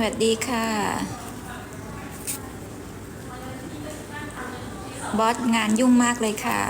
สวัสดีค่ะ บอสงานยุ่งมากเลยค่ะ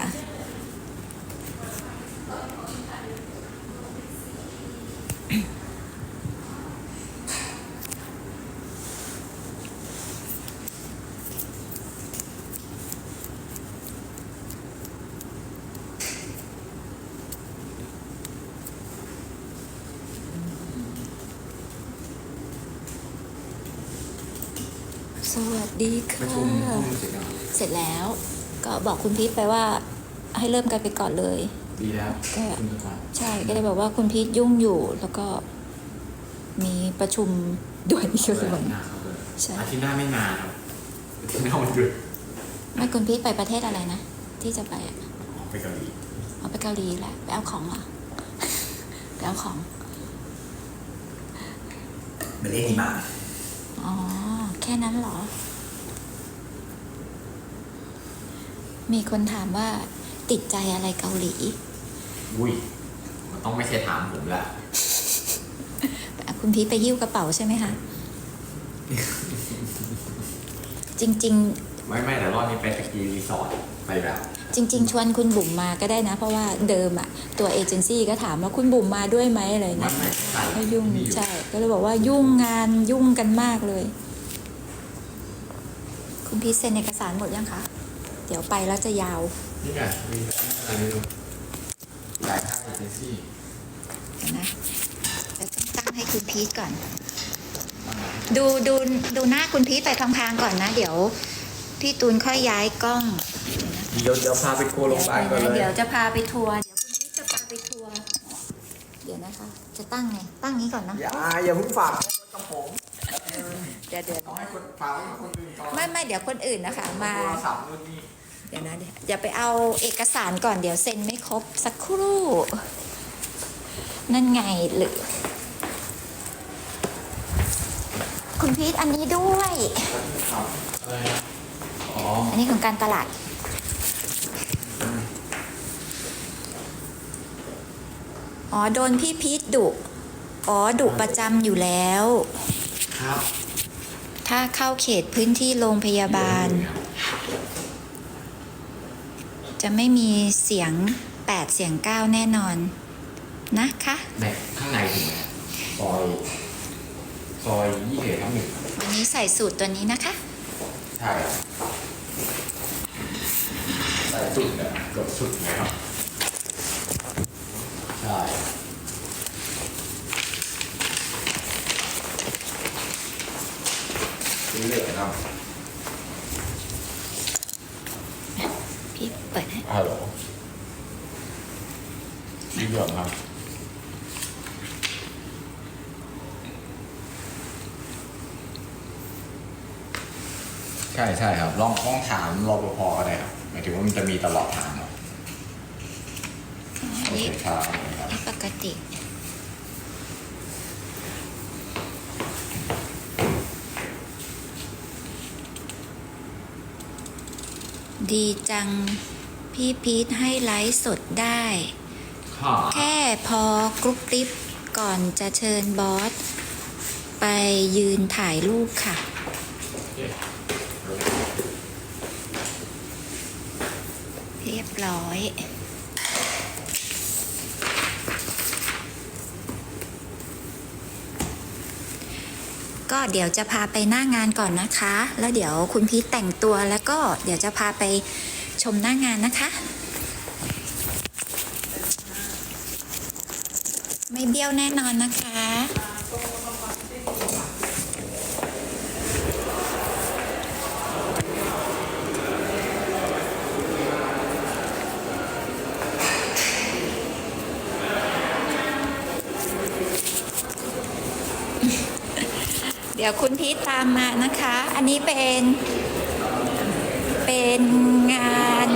สวัสดีประค่ะชุมห้องเสร็จแล้วเสร็จแล้ว ก็บอกคุณพีทไปว่า ให้เริ่มกันไปก่อนเลย ดีแล้วก็ คุณดีกว่าใช่ก็เลยบอกว่าคุณพีทยุ่งอยู่แล้วก็ มีประชุมด่วนอีกเปิคือดแบบหน้าเขาเลยใช่ อาทิตย์หน้าไม่นานครับอาทิตย์หน้าวันหยุดไม่คุณพีทไปประเทศอะไรนะ ที่จะไปอะออกไปเกาหลีเอาไปเกาหลีแหละไปเอาของเหรอ ไปเอาของ ไปเล่นหิมะ อ๋อ แค่นั้นเหรอ มีคนถามว่าติดใจอะไรเกาหลี อุ้ยมันต้องไม่ใช่ถามผมละ คุณพีทไปยิ้วกระเป๋าใช่ไหมคะ จริงไม่ไม่แต่รอบนี้ไปสกีรีสอร์ทไปแบบๆ จริง ๆ ชวนคุณบุ๋มมาก็ได้นะ เพราะว่าเดิมอะตัวเอเจนซี่ก็ถามว่าคุณบุ๋มมาด้วยไหมอะไรไม่เงี้ยไม่ใส่ก็ยุ่งนี่อใช่ ก็เลยบอกว่ายุ่งงานยุ่งกันมากเลย คุณพีทเซ็นเอกสารหมดยังคะ เดี๋ยวไปแล้วจะยาว นี่ไงมีอะไรไม่รู้จ่ายค่าเอเจนซี่เดี๋ยวนะจะต้องตั้งให้คุณพีทก่อน ดูดูดูหน้าคุณพีทไปพลางๆก่อนนะ เดี๋ยว พี่ตูนค่อยย้ายกล้องเดี๋ยวเดี๋ยวพาไปโคโรงพยาบาลก่อนเดี๋ยวเลเดี๋ยยวจะพาไปทัวร์เดี๋ยวคุณพีทจะพาไปทัวร์เดี๋ยวนะคะ จะตั้งไงตั้งนี้ก่อนเนอะอย่าอย่าเพิ่งฝากกับผมเดี๋ยวเดี๋ยวต้องให้คนฝากไว้กับคนอื่นก่อนไม่ไม่เดี๋ยวคนอื่นนะคะมาโทรศัพท์นู่นนี่เดี๋ยวนะเดี๋ยวอย่าไปเอาเอกสารก่อนเดี๋ยวเซ็นไม่ครบสักครู่ นั่นไงหรือคุณพีทอันนี้ด้วย อะไรนะอ๋ออันนี้ของการตลาด อ๋อ โดนพี่พีทดุ อ๋อ ดุประจำอยู่แล้ว ครับ ถ้าเข้าเขตพื้นที่โรงพยาบาล จะไม่มีเสียง 8 เสียง 9 แน่นอน นะคะในข้างในถึงไหมซอย ซอยยี่สิบทับหนึ่งวันนี้ใส่สูตรตัวนี้นะคะ ใช่ครับใส่สุดเนี่ยเกือบสุดเลยครับใช่สีเหลืองครับพี่เปิดให้ฮัลโหลสีเหลืองครับใช่ใช่ครับ ลองลองถามรปภก็ได้ครับ หมายถึงว่ามันจะมีตลอดทางเนาะอันโอนี้เคครับครับนี่ปกติ ดีจัง พี่พีทให้ไลฟ์สดได้ ค่ะแค่พอกรุ๊ปกริปก่อนจะเชิญบอส ไปยืนถ่ายรูปค่ะ เรียบร้อย ก็เดี๋ยวจะพาไปหน้างานก่อนนะคะ แล้วเดี๋ยวคุณพีทแต่งตัวแล้วก็เดี๋ยวจะพาไปชมหน้างานนะคะ ไม่เบี้ยวแน่นอนนะคะ เดี๋ยวคุณพีทตามมานะคะ อันนี้เป็นเป็นงาน